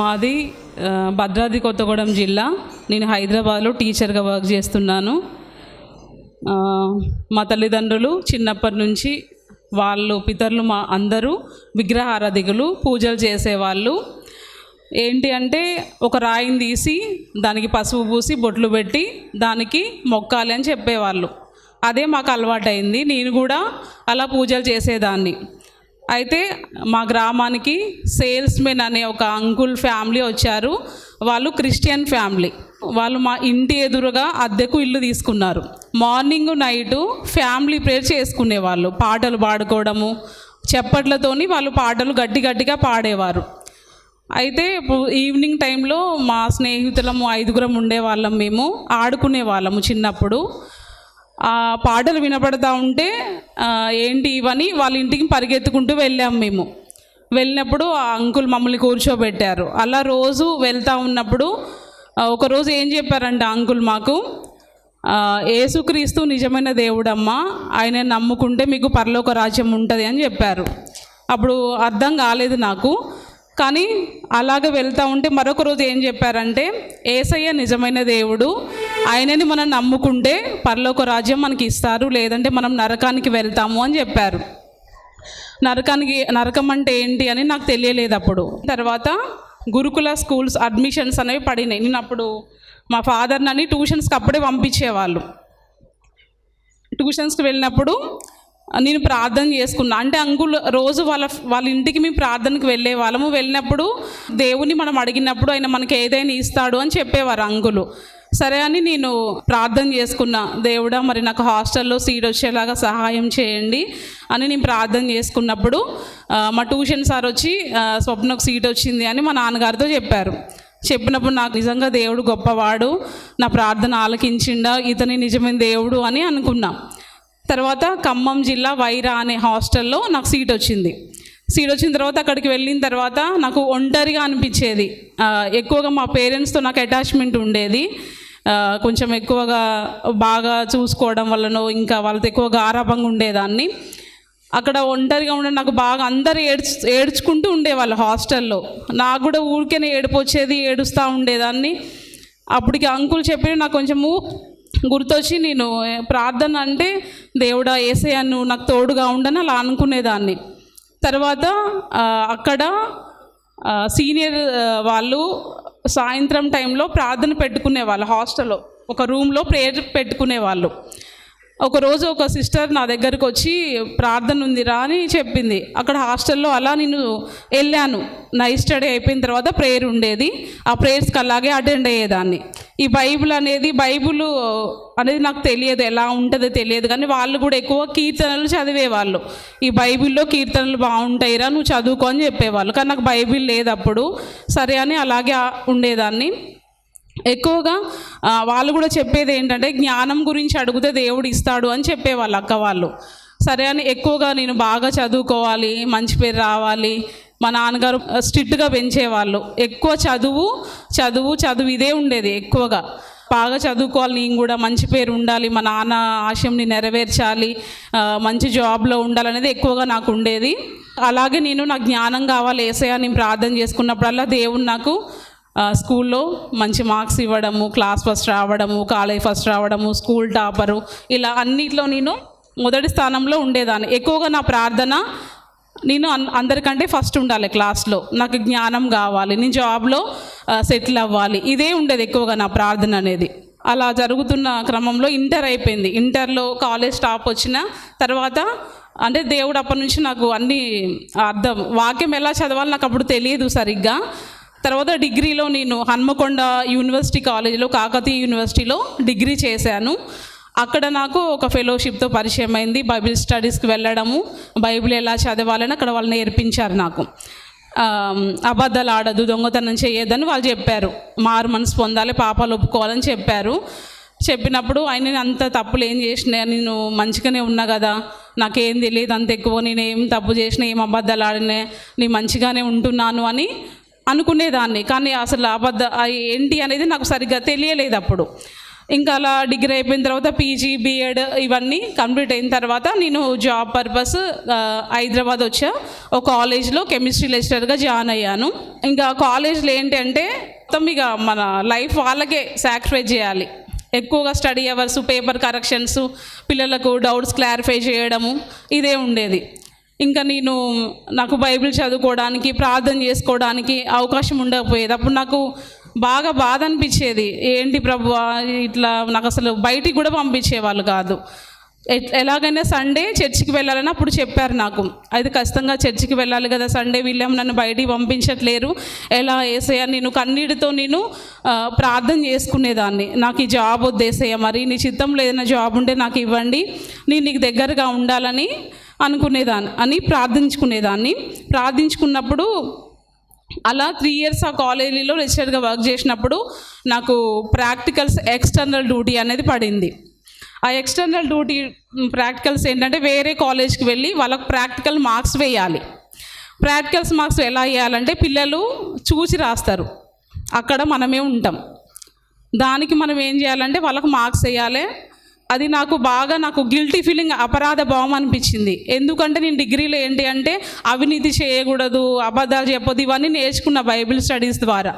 మాది భద్రాద్రి కొత్తగూడెం జిల్లా. నేను హైదరాబాద్లో టీచర్గా వర్క్ చేస్తున్నాను. మా తల్లిదండ్రులు చిన్నప్పటి నుంచి వాళ్ళు పితరులు మా అందరూ విగ్రహారాధికులు పూజలు చేసేవాళ్ళు. ఏంటి అంటే ఒక రాయిని తీసి దానికి పసుపు పూసి బొట్లు పెట్టి దానికి మొక్కాలి అని చెప్పేవాళ్ళు. అదే మాకు అలవాటైంది. నేను కూడా అలా పూజలు చేసేదాన్ని. అయితే మా గ్రామానికి సేల్స్ మెన్ అనే ఒక అంకుల్ ఫ్యామిలీ వచ్చారు. వాళ్ళు క్రిస్టియన్ ఫ్యామిలీ. వాళ్ళు మా ఇంటి ఎదురుగా అద్దెకు ఇల్లు తీసుకున్నారు. మార్నింగ్ నైటు ఫ్యామిలీ ప్రేయర్ చేసుకునేవాళ్ళు పాటలు పాడుకోవడము చెప్పట్లతోని వాళ్ళు పాటలు గట్టి గట్టిగా పాడేవారు. అయితే ఇప్పుడు ఈవినింగ్ టైంలో మా స్నేహితులము ఐదుగురం ఉండేవాళ్ళం మేము. ఆడుకునే వాళ్ళము చిన్నప్పుడు. ఆ పాటలు వినపడతా ఉంటే ఏంటి ఇవని వాళ్ళ ఇంటికి పరిగెత్తుకుంటూ వెళ్ళాం మేము. వెళ్ళినప్పుడు ఆ అంకుల్ మమ్మల్ని కూర్చోబెట్టారు. అలా రోజు వెళ్తూ ఉన్నప్పుడు ఒకరోజు ఏం చెప్పారంటే అంకుల్ మాకు? ఏసుక్రీస్తు నిజమైన దేవుడమ్మా ఆయన నమ్ముకుంటే మీకు పరలోక రాజ్యం ఉంటుంది అని చెప్పారు. అప్పుడు అర్థం కాలేదు నాకు. కానీ అలాగ వెళ్తూ ఉంటే మరొక రోజు ఏం చెప్పారంటే ఏసయ్య నిజమైన దేవుడు. ఆయనని మనం నమ్ముకుంటే పరలోక రాజ్యం మనకి ఇస్తారు లేదంటే మనం నరకానికి వెళ్తాము అని చెప్పారు. నరకానికి నరకం అంటే ఏంటి అని నాకు తెలియలేదు అప్పుడు. తర్వాత గురుకుల స్కూల్స్ అడ్మిషన్స్ అనేవి పడినాయి. నేను అప్పుడు మా ఫాదర్ నన్ను ట్యూషన్స్కి అప్పుడే పంపించేవాళ్ళు. ట్యూషన్స్కి వెళ్ళినప్పుడు నేను ప్రార్థన చేసుకున్నా. అంటే అంకుల్ రోజు వాళ్ళ వాళ్ళ ఇంటికి మేము ప్రార్థనకి వెళ్ళే వాళ్ళము. వెళ్ళినప్పుడు దేవుని మనం అడిగినప్పుడు ఆయన మనకి ఏదైనా ఇస్తాడు అని చెప్పేవారు అంకులు. సరే అని నేను ప్రార్థన చేసుకున్నా. దేవుడా మరి నాకు హాస్టల్లో సీట్ వచ్చేలాగా సహాయం చేయండి అని నేను ప్రార్థన చేసుకున్నప్పుడు మా ట్యూషన్ సార్ వచ్చి స్వప్నకు సీట్ వచ్చింది అని మా నాన్నగారితో చెప్పారు. చెప్పినప్పుడు నాకు నిజంగా దేవుడు గొప్పవాడు. నా ప్రార్థన ఆలకించిండా. ఇతని నిజమైన దేవుడు అని అనుకున్నా. తర్వాత ఖమ్మం జిల్లా వైరా అనే హాస్టల్లో నాకు సీట్ వచ్చింది. సీట్ వచ్చిన తర్వాత అక్కడికి వెళ్ళిన తర్వాత నాకు ఒంటరిగా అనిపించేది. ఎక్కువగా మా పేరెంట్స్తో నాకు అటాచ్మెంట్ ఉండేది. కొంచెం ఎక్కువగా బాగా చూసుకోవడం వల్లనో ఇంకా వాళ్ళతో ఎక్కువగా ఆరాపంగా ఉండేదాన్ని. అక్కడ ఒంటరిగా ఉండే నాకు బాగా అందరు ఏడ్చు ఏడ్చుకుంటూ ఉండేవాళ్ళు హాస్టల్లో. నాకు కూడా ఊరికేనే ఏడుపు వచ్చేది ఏడుస్తూ ఉండేదాన్ని. అప్పటికి అంకుల్ చెప్పి నాకు కొంచెము గుర్తొచ్చి నేను ప్రార్థన అంటే దేవుడా ఏసయ్య నువ్వు నాకు తోడుగా ఉండని అలా అనుకునేదాన్ని. తర్వాత అక్కడ సీనియర్ వాళ్ళు సాయంత్రం టైంలో ప్రార్థన పెట్టుకునే వాళ్ళు హాస్టల్లో. ఒక రూమ్లో ప్రేయర్ పెట్టుకునే వాళ్ళు ఒకరోజు ఒక సిస్టర్ నా దగ్గరకు వచ్చి ప్రార్థన ఉందిరా అని చెప్పింది. అక్కడ హాస్టల్లో అలా నేను వెళ్ళాను. నైట్ స్టడీ అయిపోయిన తర్వాత ప్రేయర్ ఉండేది. ఆ ప్రేయర్స్కి అలాగే అటెండ్ అయ్యేదాన్ని. ఈ బైబిల్ అనేది బైబిల్ అనేది నాకు తెలియదు. ఎలా ఉంటుందో తెలియదు. కానీ వాళ్ళు కూడా ఎక్కువ కీర్తనలు చదివేవాళ్ళు. ఈ బైబిల్లో కీర్తనలు బాగుంటాయిరా నువ్వు చదువుకో అని చెప్పేవాళ్ళు. కానీ నాకు బైబిల్ లేదు అప్పుడు. సరే అని అలాగే ఉండేదాన్ని. ఎక్కువగా వాళ్ళు కూడా చెప్పేది ఏంటంటే జ్ఞానం గురించి అడిగితే దేవుడు ఇస్తాడు అని చెప్పేవాళ్ళు అక్క వాళ్ళు. సరే అని ఎక్కువగా నేను బాగా చదువుకోవాలి మంచి పేరు రావాలి మా నాన్నగారు స్ట్రిక్ట్గా పెంచేవాళ్ళు. ఎక్కువ చదువు చదువు చదువు ఇదే ఉండేది ఎక్కువగా. బాగా చదువుకోవాలి నేను కూడా మంచి పేరు ఉండాలి మా నాన్న ఆశయంని నెరవేర్చాలి మంచి జాబ్లో ఉండాలనేది ఎక్కువగా నాకు ఉండేది. అలాగే నేను నాకు జ్ఞానం కావాలి ఏసయ్య నేను ప్రార్థన చేసుకున్నప్పుడల్లా దేవుడు నాకు స్కూల్లో మంచి మార్క్స్ ఇవ్వడము క్లాస్ ఫస్ట్ రావడము కాలేజ్ ఫస్ట్ రావడము స్కూల్ టాపరు ఇలా అన్నిట్లో నేను మొదటి స్థానంలో ఉండేదాన్ని. ఎక్కువగా నా ప్రార్థన నేను అందరికంటే ఫస్ట్ ఉండాలి క్లాస్లో. నాకు జ్ఞానం కావాలి నేను జాబ్లో సెటిల్ అవ్వాలి. ఇదే ఉండేది ఎక్కువగా నా ప్రార్థన అనేది. అలా జరుగుతున్న క్రమంలో ఇంటర్ అయిపోయింది. ఇంటర్లో కాలేజ్ టాప్ వచ్చిన తర్వాత అంటే దేవుడు అప్పటి నుంచి నాకు అన్నీ అర్థం. వాక్యం ఎలా చదవాలి నాకు అప్పుడు తెలియదు సరిగ్గా. తర్వాత డిగ్రీలో నేను హన్మకొండ యూనివర్సిటీ కాలేజీలో కాకతీయ యూనివర్సిటీలో డిగ్రీ చేశాను. అక్కడ నాకు ఒక ఫెలోషిప్తో పరిచయం అయింది. బైబిల్ స్టడీస్కి వెళ్ళడము బైబిల్ ఎలా చదవాలని అక్కడ వాళ్ళు నేర్పించారు నాకు. అబద్ధాలు ఆడదు దొంగతనం చేయొద్దని వాళ్ళు చెప్పారు. మారు మనసు పొందాలి పాపాలు ఒప్పుకోవాలని చెప్పారు. చెప్పినప్పుడు ఆయన నేను అంత తప్పులు ఏం చేసినా నేను మంచిగానే ఉన్నా కదా నాకేం తెలియదు అంత ఎక్కువ నేను ఏం తప్పు చేసినా ఏం అబద్ధాలు ఆడినా నేను మంచిగానే ఉంటున్నాను అని అనుకునేదాన్ని. కానీ అసలు అబద్ధ ఏంటి అనేది నాకు సరిగ్గా తెలియలేదు అప్పుడు. ఇంకా అలా డిగ్రీ అయిపోయిన తర్వాత పీజీ బీఎడ్ ఇవన్నీ కంప్లీట్ అయిన తర్వాత నేను జాబ్ పర్పస్ హైదరాబాద్ వచ్చా. ఒక కాలేజ్లో కెమిస్ట్రీ లెక్చరర్గా జాయిన్ అయ్యాను. ఇంకా కాలేజ్లో ఏంటి అంటే మొత్తం ఇక మన లైఫ్ వాళ్ళకే సాక్రిఫైస్ చేయాలి. ఎక్కువగా స్టడీ అవర్స్ పేపర్ కరెక్షన్స్ పిల్లలకు డౌట్స్ క్లారిఫై చేయడము ఇదే ఉండేది. ఇంకా నేను నాకు బైబిల్ చదువుకోవడానికి ప్రార్థన చేసుకోవడానికి అవకాశం ఉండకపోయేది. అప్పుడు నాకు బాగా బాధ అనిపించేది. ఏంటి ప్రభు ఇట్లా నాకు అసలు బయటికి కూడా పంపించేవాళ్ళు కాదు. ఎలాగైనా సండే చర్చికి వెళ్ళాలని అప్పుడు చెప్పారు నాకు. అది ఖచ్చితంగా చర్చికి వెళ్ళాలి కదా సండే వీళ్ళేమో నన్ను బయటికి పంపించట్లేరు. ఎలా వేసేయ నేను కన్నీటితో నేను ప్రార్థన చేసుకునేదాన్ని. నాకు ఈ జాబ్ వద్దేసేయ మరి నీ చిత్తంలో ఏదైనా జాబ్ ఉంటే నాకు ఇవ్వండి. నేను నీకు దగ్గరగా ఉండాలని అనుకునేదాన్ని అని ప్రార్థించుకునేదాన్ని. ప్రార్థించుకున్నప్పుడు అలా త్రీ ఇయర్స్ ఆ కాలేజీలో లెక్చరర్గా వర్క్ చేసినప్పుడు నాకు ప్రాక్టికల్స్ ఎక్స్టర్నల్ డ్యూటీ అనేది పడింది. ఆ ఎక్స్టర్నల్ డ్యూటీ ప్రాక్టికల్స్ ఏంటంటే వేరే కాలేజ్కి వెళ్ళి వాళ్ళకు ప్రాక్టికల్ మార్క్స్ వేయాలి. ప్రాక్టికల్స్ మార్క్స్ ఎలా వేయాలంటే పిల్లలు చూసి రాస్తారు. అక్కడ మనమే ఉంటాం. దానికి మనం ఏం చేయాలంటే వాళ్ళకు మార్క్స్ వేయాలి. అది నాకు బాగా నాకు గిల్టీ ఫీలింగ్ అపరాధ భావం అనిపించింది. ఎందుకంటే నేను డిగ్రీలో ఏంటి అంటే అవినీతి చేయకూడదు అబద్ధాలు చెప్పొద్దు ఇవన్నీ నేర్చుకున్న బైబిల్ స్టడీస్ ద్వారా.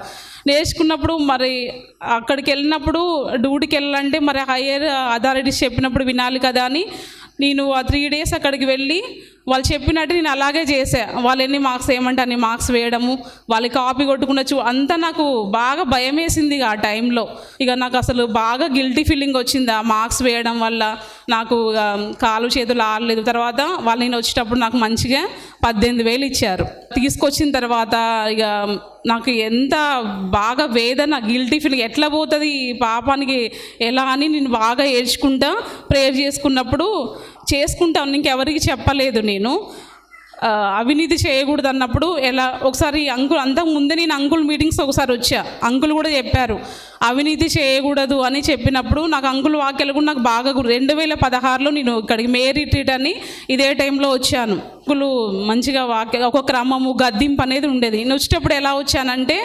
నేర్చుకున్నప్పుడు మరి అక్కడికి వెళ్ళినప్పుడు డ్యూటీకి వెళ్ళాలంటే మరి హయ్యర్ అథారిటీస్ చెప్పినప్పుడు వినాలి కదా అని నేను ఆ త్రీ డేస్ అక్కడికి వెళ్ళి వాళ్ళు చెప్పినట్టు నేను అలాగే చేసా. వాళ్ళు ఎన్ని మార్క్స్ ఏమంటే అన్ని మార్క్స్ వేయడము వాళ్ళు కాపీ కొట్టుకున్నచ్చు అంతా నాకు బాగా భయం వేసింది ఆ టైంలో ఇక నాకు అసలు బాగా గిల్టీ ఫీలింగ్ వచ్చింది ఆ మార్క్స్ వేయడం వల్ల. నాకు కాలు చేతులు ఆడలేదు తర్వాత వాళ్ళు నేను వచ్చేటప్పుడు నాకు మంచిగా పద్దెనిమిది వేలు ఇచ్చారు. తీసుకొచ్చిన తర్వాత ఇక నాకు ఎంత బాగా వేదన గిల్టీ ఫీలింగ్ ఎట్లా పోతుంది ఈ పాపానికి? ఎలా అని నేను బాగా ఏడ్చుకుంటా ప్రేయర్ చేసుకున్నప్పుడు చేసుకుంటాను ఇంకెవరికి చెప్పలేదు నేను. అవినీతి చేయకూడదు అన్నప్పుడు ఎలా ఒకసారి అంకుల్ అంతకు ముందే నేను అంకుల్ మీటింగ్స్ ఒకసారి వచ్చా. అంకుల్ కూడా చెప్పారు అవినీతి చేయకూడదు అని చెప్పినప్పుడు నాకు అంకుల్ వాక్యాలు కూడా నాకు బాగా గుర్తు రెండు వేల పదహారులో నేను ఇక్కడికి మే రిట్రీట్ అని ఇదే టైంలో వచ్చాను. అంకులు మంచిగా వాక్య ఒక క్రమము గద్దింపు అనేది ఉండేది. నేను వచ్చేటప్పుడు ఎలా వచ్చానంటే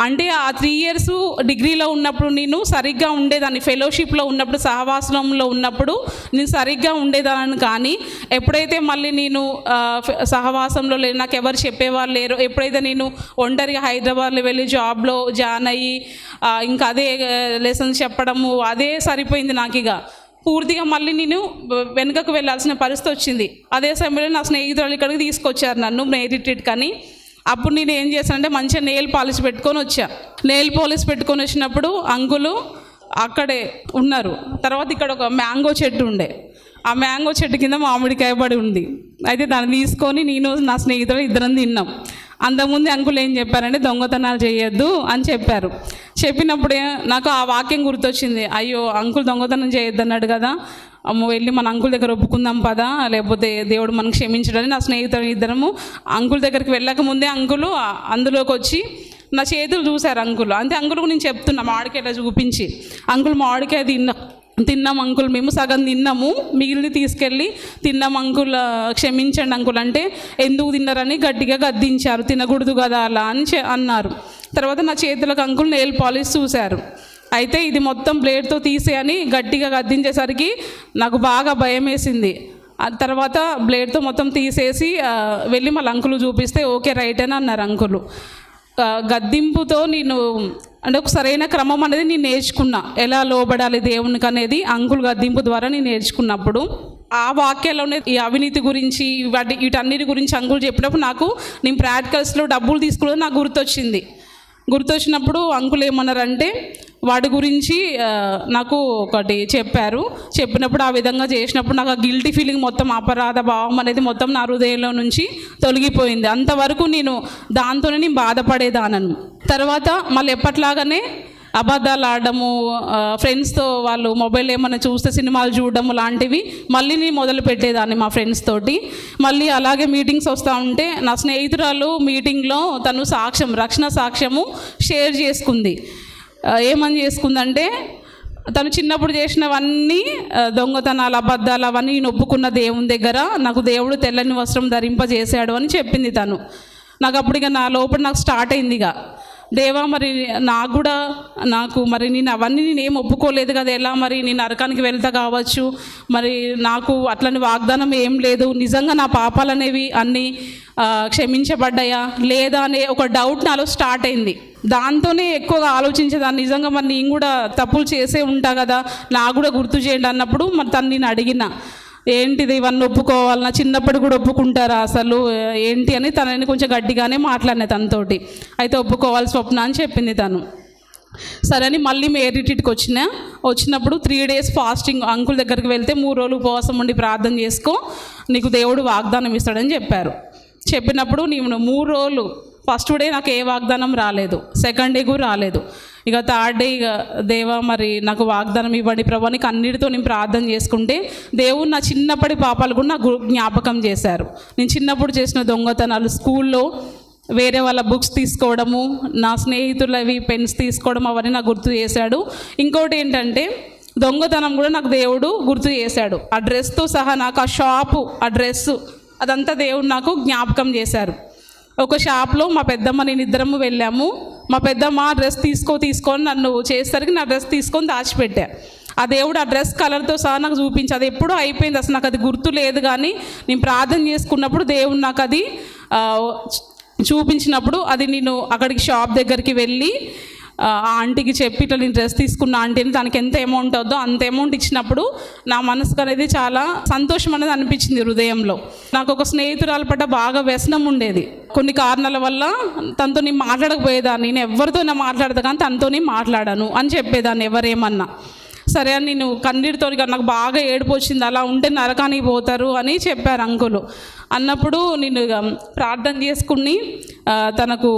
అంటే ఆ త్రీ ఇయర్స్ డిగ్రీలో ఉన్నప్పుడు నేను సరిగ్గా ఉండేదాన్ని ఫెలోషిప్లో ఉన్నప్పుడు సహవాసంలో ఉన్నప్పుడు నేను సరిగ్గా ఉండేదాన్ని కానీ ఎప్పుడైతే మళ్ళీ నేను సహవాసంలో లేరు నాకు ఎవరు చెప్పేవారు లేరు ఎప్పుడైతే నేను ఒంటరిగా హైదరాబాద్లో వెళ్ళి జాబ్లో జాయిన్ అయ్యి ఇంకా అదే లెసన్స్ చెప్పడము అదే సరిపోయింది నాకు ఇక. పూర్తిగా మళ్ళీ నేను వెనుకకు వెళ్ళాల్సిన పరిస్థితి వచ్చింది. అదే సమయంలో నా స్నేహితులు ఇక్కడికి తీసుకొచ్చారు నన్ను రిట్రీట్ కానీ. అప్పుడు నేను ఏం చేశానంటే మంచిగా నెయిల్ పాలిష్ పెట్టుకొని వచ్చా. నెయిల్ పాలిష్ పెట్టుకొని వచ్చినప్పుడు అంకులు అక్కడే ఉన్నారు. తర్వాత ఇక్కడ ఒక మ్యాంగో చెట్టు ఉండే. ఆ మ్యాంగో చెట్టు కింద మామిడికాయ పడి ఉంది. అయితే దాన్ని తీసుకొని నేను నా స్నేహితుడు ఇద్దరం తిన్నాం. అంతకుముందు అంకుల్ ఏం చెప్పారంటే దొంగతనాలు చేయొద్దు అని చెప్పారు. చెప్పినప్పుడే నాకు ఆ వాక్యం గుర్తొచ్చింది. అయ్యో అంకుల్ దొంగతనం చేయొద్దు అన్నాడు కదా. అమ్మ వెళ్ళి మన అంకుల్ దగ్గర ఒప్పుకుందాం పదా? లేకపోతే దేవుడు మనకు క్షమించడని నా స్నేహితులు ఇద్దరము అంకుల్ దగ్గరికి వెళ్ళక ముందే అంకులు అందులోకి వచ్చి నా చేతులు చూశారు అంకుల్. అంతే అంకులు నేను చెప్తున్నా మామిడికాయ ఇట్లా చూపించి. అంకుల్ మామిడికాయ తిన్నా తిన్నాం అంకుల్ మేము సగం తిన్నాము. మిగిలిది తీసుకెళ్ళి తిన్నాం అంకుల్ క్షమించండి అంకుల్ అంటే ఎందుకు తిన్నారని గట్టిగా గద్దించారు. తినకూడదు కదా అలా అని చె- అన్నారు. తర్వాత నా చేతులకు అంకుల్ నెయిల్ పాలిష్ చూశారు. అయితే ఇది మొత్తం బ్లేడ్తో తీసేయని గట్టిగా గద్దించేసరికి నాకు బాగా భయం వేసింది. తర్వాత బ్లేడ్తో మొత్తం తీసేసి వెళ్ళి మళ్ళీ అంకులు చూపిస్తే ఓకే రైట్ అని అన్నారు అంకులు. గద్దింపుతో నేను అంటే ఒక సరైన క్రమం అనేది నేను నేర్చుకున్నా. ఎలా లోబడాలి దేవునికి అనేది అంకుల్ గద్దింపు ద్వారా నేను నేర్చుకున్నప్పుడు. ఆ వాక్యాలోనే ఈ అవినీతి గురించి వాటి వీటన్నిటి గురించి అంకుల్ చెప్పినప్పుడు నాకు నేను ప్రాక్టికల్స్లో డబ్బులు తీసుకున్నది నాకు గుర్తొచ్చింది. గుర్తొచ్చినప్పుడు అంకుల్ ఏమన్నారంటే వాటి గురించి నాకు ఒకటి చెప్పారు. చెప్పినప్పుడు ఆ విధంగా చేసినప్పుడు నాకు ఆ గిల్టీ ఫీలింగ్ మొత్తం అపరాధ భావం అనేది మొత్తం నా హృదయంలో నుంచి తొలగిపోయింది. అంతవరకు నేను దాంతోనే నేను బాధపడేదానను. తర్వాత మళ్ళీ ఎప్పట్లాగానే అబద్ధాలు ఆడడము ఫ్రెండ్స్తో వాళ్ళు మొబైల్ ఏమైనా చూస్తే సినిమాలు చూడడము లాంటివి మళ్ళీ నేను మొదలు పెట్టేదాన్ని మా ఫ్రెండ్స్ తోటి. మళ్ళీ అలాగే మీటింగ్స్ వస్తూ ఉంటే నా స్నేహితురాలు మీటింగ్లో తను సాక్ష్యం రక్షణ సాక్ష్యము షేర్ చేసుకుంది. ఏమని చేసుకుందంటే తను చిన్నప్పుడు చేసినవన్నీ దొంగతనాలు అబద్ధాలు అవన్నీ నేను ఒప్పుకున్న దేవుని దగ్గర నాకు దేవుడు తెల్లని వస్త్రం ధరింపజేశాడు అని చెప్పింది తను. నాకు అప్పుడు ఇక నా లోపల నాకు స్టార్ట్ అయింది ఇక. దేవా మరి నాకు కూడా నాకు మరి నేను అవన్నీ నేను ఏం ఒప్పుకోలేదు కదా. ఎలా మరి నేను నరకానికి వెళ్తా కావచ్చు? మరి నాకు అట్లని వాగ్దానం ఏం లేదు. నిజంగా నా పాపాలు అనేవి అన్నీ క్షమించబడ్డాయా? లేదా అనే ఒక డౌట్ నాలో స్టార్ట్ అయింది. దాంతోనే ఎక్కువగా ఆలోచించేదాన్ని. నిజంగా మరి నేను కూడా తప్పులు చేసే ఉంటా కదా. నాకు కూడా గుర్తు చేయండి అన్నప్పుడు మరి తను నేను అడిగిన. ఏంటిది ఇవన్నీ ఒప్పుకోవాలన్నా? చిన్నప్పుడు కూడా ఒప్పుకుంటారా అసలు? ఏంటి అని తనని కొంచెం గట్టిగానే మాట్లాడిన తనతోటి. అయితే ఒప్పుకోవాలి స్వప్న అని చెప్పింది తను. సరే అని మళ్ళీ మేరిటికి వచ్చిన వచ్చినప్పుడు త్రీ డేస్ ఫాస్టింగ్ అంకుల్ దగ్గరికి వెళ్తే మూడు రోజులు ఉపవాసం ఉండి ప్రార్థన చేసుకో నీకు దేవుడు వాగ్దానం ఇస్తాడని చెప్పారు. చెప్పినప్పుడు నేను మూడు రోజులు ఫస్ట్ డే నాకు ఏ వాగ్దానం రాలేదు. సెకండ్ డే కూడా రాలేదు. ఇక థర్డ్ డే ఇక దేవా మరి నాకు వాగ్దానం ఇవ్వండి ప్రభా నీకు అన్నిటితో నేను ప్రార్థన చేసుకుంటే దేవుడు నా చిన్నప్పటి పాపాలు కూడా నాకు జ్ఞాపకం చేశారు. నేను చిన్నప్పుడు చేసిన దొంగతనాలు స్కూల్లో వేరే వాళ్ళ బుక్స్ తీసుకోవడము నా స్నేహితులవి పెన్స్ తీసుకోవడం అవన్నీ నాకు గుర్తు చేశాడు. ఇంకోటి ఏంటంటే దొంగతనం కూడా నాకు దేవుడు గుర్తు చేశాడు. ఆ డ్రెస్తో సహా నాకు ఆ షాపు ఆ డ్రెస్సు అదంతా దేవుడు నాకు జ్ఞాపకం చేశారు. ఒక షాప్లో మా పెద్దమ్మ నేను ఇద్దరము వెళ్ళాము. మా పెద్దమ్మ డ్రెస్ తీసుకో తీసుకొని నన్ను చేసేసరికి నా డ్రెస్ తీసుకొని దాచిపెట్టా. ఆ దేవుడు ఆ డ్రెస్ కలర్తో సహా నాకు చూపించి అది ఎప్పుడూ అయిపోయింది అసలు నాకు అది గుర్తు లేదు కానీ నేను ప్రార్థన చేసుకున్నప్పుడు దేవుడు నాకు అది చూపించినప్పుడు అది నేను అక్కడికి షాప్ దగ్గరికి వెళ్ళి ఆ ఆంటీకి చెప్పి ఇట్లా నేను డ్రెస్ తీసుకున్న ఆంటీని తనకి ఎంత అమౌంట్ అవుద్దో అంత అమౌంట్ ఇచ్చినప్పుడు నా మనసుకు అనేది చాలా సంతోషం అనేది అనిపించింది హృదయంలో. నాకు ఒక స్నేహితురాల పట్ల బాగా వ్యసనం ఉండేది. కొన్ని కారణాల వల్ల తనతో నేను మాట్లాడకపోయేదాన్ని. నేను ఎవరితో నా మాట్లాడదు కానీ తనతో మాట్లాడాను అని చెప్పేదాన్ని ఎవరేమన్నా. సరే అని నేను కన్నీటితో నాకు బాగా ఏడుపు వచ్చింది అలా ఉంటే నరకానికి పోతారు అని చెప్పారు అంకులు. అన్నప్పుడు నేను ఇక ప్రార్థన చేసుకుని తనకు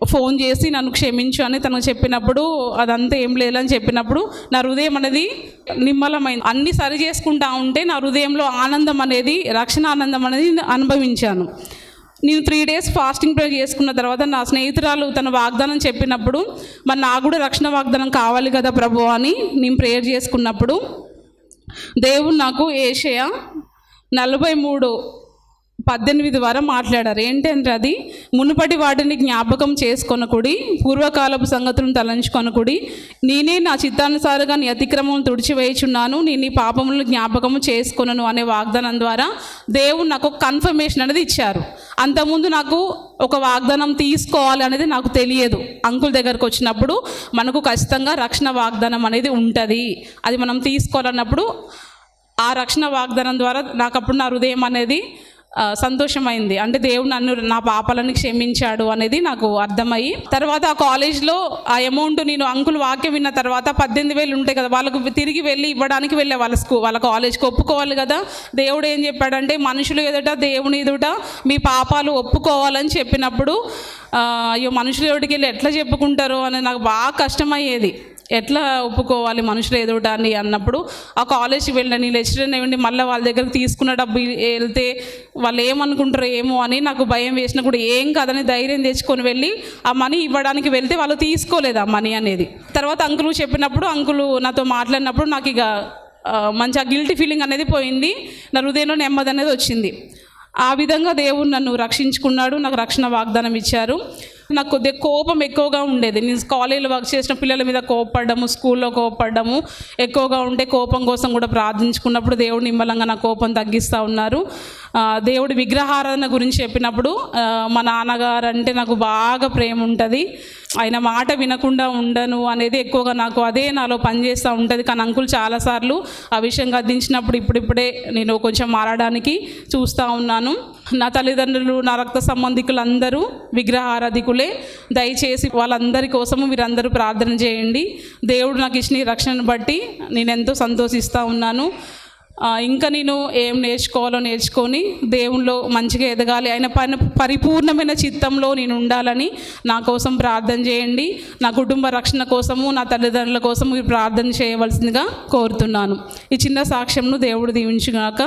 ఫోన్ చేసి నన్ను క్షమించు అని తను చెప్పినప్పుడు అదంతా ఏం లేదని చెప్పినప్పుడు నా హృదయం అనేది నిమ్మలమైంది. అన్ని సరి చేసుకుంటా ఉంటే నా హృదయంలో ఆనందం అనేది రక్షణ ఆనందం అనేది అనుభవించాను. నేను త్రీ డేస్ ఫాస్టింగ్ ప్రే చేసుకున్న తర్వాత నా స్నేహితురాలు తన వాగ్దానం చెప్పినప్పుడు మరి నాకు కూడా రక్షణ వాగ్దానం కావాలి కదా ప్రభు అని నేను ప్రేయర్ చేసుకున్నప్పుడు దేవుడు నాకు ఏషయా నలభై మూడు పద్దెనిమిది వరం మాట్లాడారు. ఏంటంటే అది? మునుపటి వాటిని జ్ఞాపకం చేసుకొనకుడి పూర్వకాలపు సంగతులను తలంచుకొనకుడి నేనే నా చిత్తానుసారుగా నీ అతిక్రమం తుడిచివేయుచున్నాను నేను నీ పాపములను జ్ఞాపకము చేసుకొనను అనే వాగ్దానం ద్వారా దేవుడు నాకు ఒక కన్ఫర్మేషన్ అనేది ఇచ్చారు. అంతకుముందు నాకు ఒక వాగ్దానం తీసుకోవాలి అనేది నాకు తెలియదు. అంకుల్ దగ్గరకు వచ్చినప్పుడు మనకు ఖచ్చితంగా రక్షణ వాగ్దానం అనేది ఉంటుంది. అది మనం తీసుకోవాలన్నప్పుడు ఆ రక్షణ వాగ్దానం ద్వారా నాకు అప్పుడు నా హృదయం అనేది సంతోషమైంది. అంటే దేవుడు నన్ను నా పాపాలను క్షమించాడు అనేది నాకు అర్థమయ్యి తర్వాత ఆ కాలేజ్లో ఆ అమౌంట్ నేను అంకుల్ వాక్యం విన్న తర్వాత పద్దెనిమిది వేలు ఉంటాయి కదా వాళ్ళకు తిరిగి వెళ్ళి ఇవ్వడానికి వెళ్ళే వాళ్ళ స్కూల్ వాళ్ళ కాలేజ్కి ఒప్పుకోవాలి కదా. దేవుడు ఏం చెప్పాడంటే మనుషులు ఎదుట దేవుని ఎదుట మీ పాపాలు ఒప్పుకోవాలని చెప్పినప్పుడు అయ్యో మనుషులు ఎవరికి వెళ్ళి ఎట్లా చెప్పుకుంటారో అని నాకు బాగా కష్టమయ్యేది. ఎట్లా ఒప్పుకోవాలి మనుషులు ఎదుట అన్నప్పుడు ఆ కాలేజ్కి వెళ్ళిన నీ లెక్చరర్ ఏమండి మళ్ళీ వాళ్ళ దగ్గరకు తీసుకున్న డబ్బు వెళ్తే వాళ్ళు ఏమనుకుంటారో ఏమో అని నాకు భయం వేసినా కూడా ఏం కాదని ధైర్యం తెచ్చుకొని వెళ్ళి ఆ మనీ ఇవ్వడానికి వెళ్తే వాళ్ళు తీసుకోలేదు ఆ మనీ అనేది. తర్వాత అంకులు చెప్పినప్పుడు అంకులు నాతో మాట్లాడినప్పుడు నాకు ఇక మంచి ఆ గిల్టీ ఫీలింగ్ అనేది పోయింది. నా హృదయంలో నెమ్మది అనేది వచ్చింది. ఆ విధంగా దేవుడు నన్ను రక్షించుకున్నాడు నాకు రక్షణ వాగ్దానం ఇచ్చారు. నాకు కొద్దిగా కోపం ఎక్కువగా ఉండేది. నేను కాలేజీలో వర్క్ చేసిన పిల్లల మీద కోపడము స్కూల్లో కోపడము ఎక్కువగా ఉంటే కోపం కోసం కూడా ప్రార్థించుకున్నప్పుడు దేవుడు నిమ్మలంగా నా కోపం తగ్గిస్తూ ఉన్నారు. దేవుడి విగ్రహారాధన గురించి చెప్పినప్పుడు మా నాన్నగారు అంటే నాకు బాగా ప్రేమ ఉంటుంది. ఆయన మాట వినకుండా ఉండను అనేది ఎక్కువగా నాకు అదే నాలో పనిచేస్తూ ఉంటుంది. కానీ అంకుల్ చాలాసార్లు ఆ విషయం గద్దించినప్పుడు ఇప్పుడిప్పుడే నేను కొంచెం మారడానికి చూస్తూ ఉన్నాను. నా తల్లిదండ్రులు నా రక్త సంబంధికులు అందరూ విగ్రహారాధికులే. దయచేసి వాళ్ళందరి కోసము మీరందరూ ప్రార్థన చేయండి. దేవుడు నాకు ఇచ్చిన రక్షణను బట్టి నేను ఎంతో సంతోషిస్తూ ఉన్నాను. ఇంకా నేను ఏం నేర్చుకోవాలో నేర్చుకొని దేవునిలో మంచిగా ఎదగాలి. ఆయన పని పరిపూర్ణమైన చిత్తంలో నేను ఉండాలని నా కోసం ప్రార్థన చేయండి. నా కుటుంబ రక్షణ కోసము నా తల్లిదండ్రుల కోసం మీరు ప్రార్థన చేయవలసిందిగా కోరుతున్నాను. ఈ చిన్న సాక్ష్యంను దేవుడు దీవించుగాక.